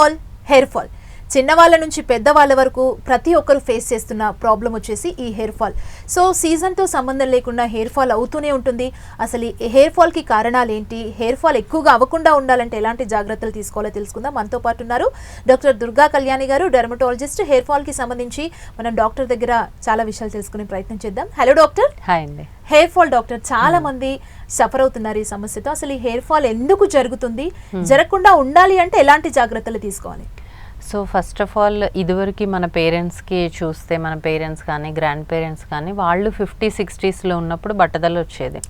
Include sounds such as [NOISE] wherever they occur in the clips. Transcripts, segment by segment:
All hair fall చిన్నవాళ్ళ నుంచి పెద్దవాళ్ళ వరకు ప్రతి ఒక్కరు ఫేస్ చేస్తున్న ప్రాబ్లం వచ్చేసి ఈ హెయిర్ ఫాల్ సో సీజన్తో సంబంధం లేకుండా హెయిర్ ఫాల్ అవుతూనే ఉంటుంది. అసలు ఈ హెయిర్ ఫాల్కి కారణాలు ఏంటి? హెయిర్ ఫాల్ ఎక్కువగా అవ్వకుండా ఉండాలంటే ఎలాంటి జాగ్రత్తలు తీసుకోవాలో తెలుసుకుందాం. మనతో పాటు ఉన్నారు డాక్టర్ దుర్గా కళ్యాణి గారు డెర్మటాలజిస్ట్ హెయిర్ ఫాల్కి సంబంధించి మనం డాక్టర్ దగ్గర చాలా విషయాలు తెలుసుకునే ప్రయత్నం చేద్దాం. హలో డాక్టర్ హాయ్ అండి. హెయిర్ ఫాల్ డాక్టర్ చాలా మంది సఫర్ అవుతున్నారు ఈ సమస్యతో. అసలు ఈ హెయిర్ ఫాల్ ఎందుకు జరుగుతుంది? జరగకుండా ఉండాలి అంటే ఎలాంటి జాగ్రత్తలు తీసుకోవాలి? సో ఫస్ట్ ఆఫ్ ఆల్ ఇదివరకు మన పేరెంట్స్కి చూస్తే మన పేరెంట్స్ కానీ గ్రాండ్ పేరెంట్స్ కానీ వాళ్ళు ఫిఫ్టీ సిక్స్టీస్లో ఉన్నప్పుడు బట్టదల వచ్చేది.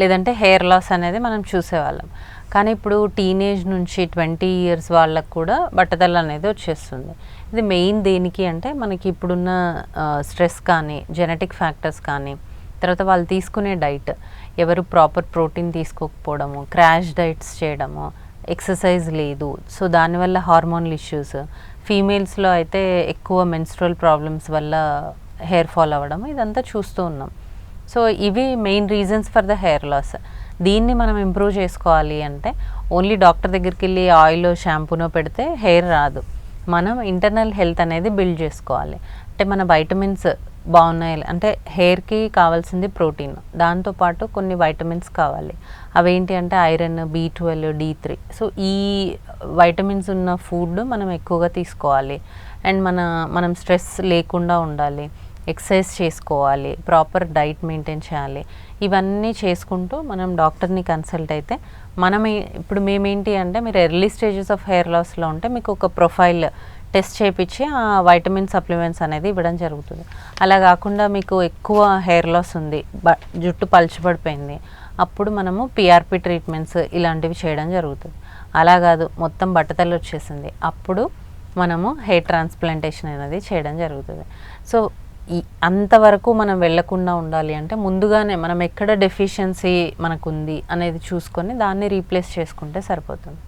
లేదంటే హెయిర్ లాస్ అనేది మనం చూసేవాళ్ళం. కానీ ఇప్పుడు టీనేజ్ నుంచి ట్వంటీ ఇయర్స్ వాళ్ళకు కూడా బట్టదల అనేది వచ్చేస్తుంది. ఇది మెయిన్ దేనికి అంటే మనకి ఇప్పుడున్న స్ట్రెస్ కానీ జెనెటిక్ ఫ్యాక్టర్స్ కానీ తర్వాత వాళ్ళు తీసుకునే డైట్ ఎవరు ప్రాపర్ ప్రోటీన్ తీసుకోకపోవడము క్రాష్ డైట్స్ చేయడము ఎక్సర్సైజ్ లేదు. సో దానివల్ల హార్మోనల్ ఇష్యూస్. ఫీమేల్స్లో అయితే ఎక్కువ మెన్స్ట్రల్ ప్రాబ్లమ్స్ వల్ల హెయిర్ ఫాల్ అవ్వడం ఇదంతా చూస్తూ ఉన్నాం. సో ఇవి main reasons for the hair loss. దీన్ని మనం ఇంప్రూవ్ చేసుకోవాలి అంటే ఓన్లీ డాక్టర్ దగ్గరికి వెళ్ళి ఆయిల్ షాంపూనో పెడితే హెయిర్ రాదు. మనం ఇంటర్నల్ హెల్త్ అనేది బిల్డ్ చేసుకోవాలి. అంటే మన వైటమిన్స్ బాగున్నాయి అంటే హెయిర్కి కావాల్సింది ప్రోటీన్ దాంతోపాటు కొన్ని వైటమిన్స్ కావాలి. అవేంటి అంటే iron B twelve D three so ఈ వైటమిన్స్ ఉన్న ఫుడ్ మనం ఎక్కువగా తీసుకోవాలి. అండ్ మన మనం స్ట్రెస్ లేకుండా ఉండాలి. ఎక్సర్సైజ్ చేసుకోవాలి ప్రాపర్ డైట్ మెయింటైన్ చేయాలి. ఇవన్నీ చేసుకుంటూ మనం డాక్టర్ని కన్సల్ట్ అయితే మనం ఇప్పుడు మేమేంటి అంటే మీరు ఎర్లీ స్టేజెస్ ఆఫ్ హెయిర్ లాస్లో ఉంటే మీకు ఒక ప్రొఫైల్ టెస్ట్ చేయించి ఆ వైటమిన్ సప్లిమెంట్స్ అనేది ఇవ్వడం జరుగుతుంది. అలా కాకుండా మీకు ఎక్కువ హెయిర్ లాస్ ఉంది బ జుట్టు పలచబడిపోయింది అప్పుడు మనము పిఆర్పి ట్రీట్మెంట్స్ ఇలాంటివి చేయడం జరుగుతుంది. అలా కాదు మొత్తం బట్టతలు వచ్చేసింది. అప్పుడు మనము హెయిర్ ట్రాన్స్ప్లాంటేషన్ అనేది చేయడం జరుగుతుంది. సో అంతవరకు మనం వెళ్ళకుండా ఉండాలి అంటే ముందుగానే మనం ఎక్కడ డెఫిషియన్సీ మనకు ఉంది అనేది చూసుకొని దాన్ని రీప్లేస్ చేసుకుంటే సరిపోతుంది.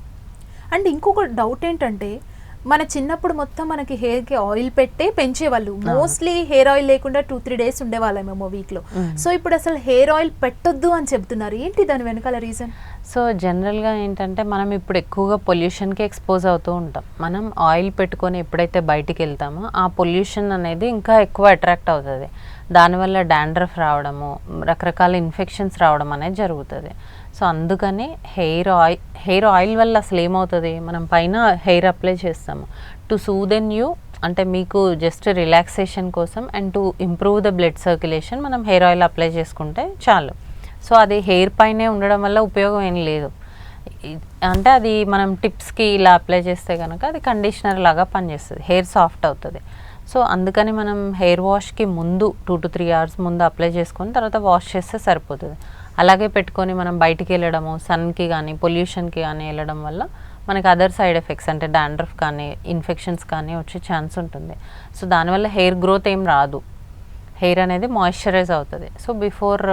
అండ్ ఇంకొక డౌట్ ఏంటంటే మన చిన్నప్పుడు మొత్తం మనకి hair కి ఆయిల్ పెట్టే పెంచేవాళ్ళు. మోస్ట్లీ హెయిర్ ఆయిల్ లేకుండా టూ త్రీ డేస్ ఉండేవాళ్ళమేమో వీక్లో సో ఇప్పుడు అసలు హెయిర్ ఆయిల్ పెట్టొద్దు అని చెప్తున్నారు. ఏంటి దాని వెనకాల రీజన్ సో జనరల్గా ఏంటంటే మనం ఇప్పుడు ఎక్కువగా పొల్యూషన్కి ఎక్స్పోజ్ అవుతూ ఉంటాం. మనం ఆయిల్ పెట్టుకొని ఎప్పుడైతే బయటికి వెళ్తామో ఆ పొల్యూషన్ అనేది ఇంకా ఎక్కువ అట్రాక్ట్ అవుతుంది. దానివల్ల డాండ్రఫ్ రావడము రకరకాల ఇన్ఫెక్షన్స్ రావడం అనేది జరుగుతుంది. సో అందుకని హెయిర్ ఆయిల్ హెయిర్ ఆయిల్ వల్ల అసలు ఏమవుతుంది? మనం పైన హెయిర్ అప్లై చేస్తాము. టు సూదెన్ యూ అంటే మీకు జస్ట్ రిలాక్సేషన్ కోసం and to improve the blood circulation మనం హెయిర్ ఆయిల్ అప్లై చేసుకుంటే చాలు. సో అది హెయిర్ పైనే ఉండడం వల్ల ఉపయోగం ఏం లేదు. అంటే అది మనం టిప్స్కి ఇలా అప్లై చేస్తే కనుక అది కండిషనర్ లాగా పనిచేస్తుంది. హెయిర్ సాఫ్ట్ అవుతుంది. సో అందుకని మనం హెయిర్ వాష్కి ముందు టూ టు త్రీ అవర్స్ ముందు అప్లై చేసుకొని తర్వాత వాష్ చేస్తే సరిపోతుంది. అలాగే పెట్టుకొని మనం బయటికి వెళ్ళడము సన్కి కానీ పొల్యూషన్కి కానీ వెళ్ళడం వల్ల మనకి అదర్ సైడ్ ఎఫెక్ట్స్ అంటే డాండ్రఫ్ కానీ ఇన్ఫెక్షన్స్ కానీ వచ్చే ఛాన్స్ ఉంటుంది. సో దానివల్ల హెయిర్ గ్రోత్ ఏం రాదు. హెయిర్ అనేది మాయిశ్చరైజ్ అవుతుంది. సో బిఫోర్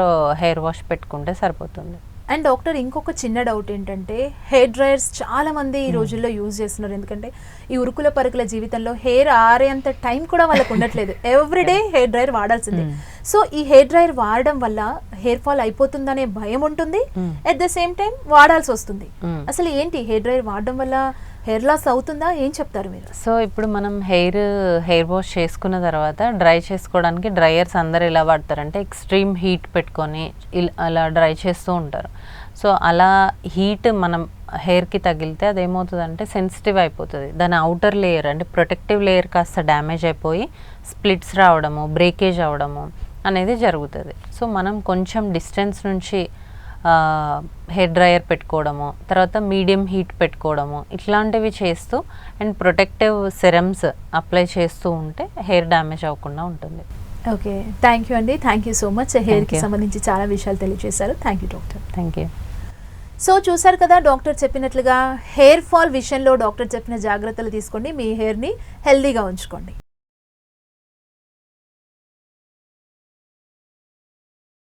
హెయిర్ వాష్ పెట్టుకుంటే సరిపోతుంది. అండ్ డాక్టర్ ఇంకొక చిన్న డౌట్ ఏంటంటే హెయిర్ డ్రైయర్స్ చాలా మంది ఈ రోజుల్లో యూజ్ చేస్తున్నారు. ఎందుకంటే ఈ ఉరుకుల పరుకుల జీవితంలో హెయిర్ ఆరేంత టైం కూడా వాళ్ళకు ఉండట్లేదు. [LAUGHS] ఎవ్రీడే హెయిర్ డ్రైయర్ వాడాల్సిందే. సో ఈ హెయిర్ డ్రైయర్ వాడడం వల్ల హెయిర్ ఫాల్ అయిపోతుందనే భయం ఉంటుంది. Hmm. At the same time వాడాల్సి వస్తుంది. Hmm. అసలు ఏంటి హెయిర్ డ్రైయర్ వాడడం వల్ల హెయిర్ లాస్ అవుతుందా? ఏం చెప్తారు మీరు? సో ఇప్పుడు మనం హెయిర్ హెయిర్ వాష్ చేసుకున్న తర్వాత డ్రై చేసుకోవడానికి డ్రైయర్స్ అందరు ఎలా వాడతారంటే ఎక్స్ట్రీమ్ హీట్ పెట్టుకొని అలా డ్రై చేస్తూ ఉంటారు. సో అలా హీట్ మనం హెయిర్కి తగిలితే అదేమవుతుందంటే సెన్సిటివ్ అయిపోతుంది. దాని అవుటర్ లేయర్ అంటే ప్రొటెక్టివ్ లేయర్ కాస్త డ్యామేజ్ అయిపోయి స్ప్లిట్స్ రావడము బ్రేకేజ్ అవ్వడము అనేది జరుగుతుంది. సో మనం కొంచెం డిస్టెన్స్ నుంచి హెయిర్ డ్రయర్ పెట్టుకోవడము తర్వాత మీడియం హీట్ పెట్టుకోవడము ఇట్లాంటివి చేస్తూ అండ్ ప్రొటెక్టివ్ సెరమ్స్ అప్లై చేస్తూ ఉంటే హెయిర్ డ్యామేజ్ అవ్వకుండా ఉంటుంది. ఓకే. థ్యాంక్ యూ అండి. Thank you so much. హెయిర్కి. సంబంధించి చాలా విషయాలు తెలియజేశారు thank you doctor. Thank you so చూసారు కదా డాక్టర్ చెప్పినట్లుగా హెయిర్ ఫాల్ విషయంలో డాక్టర్ చెప్పిన జాగ్రత్తలు తీసుకోండి. మీ హెయిర్ని హెల్దీగా ఉంచుకోండి.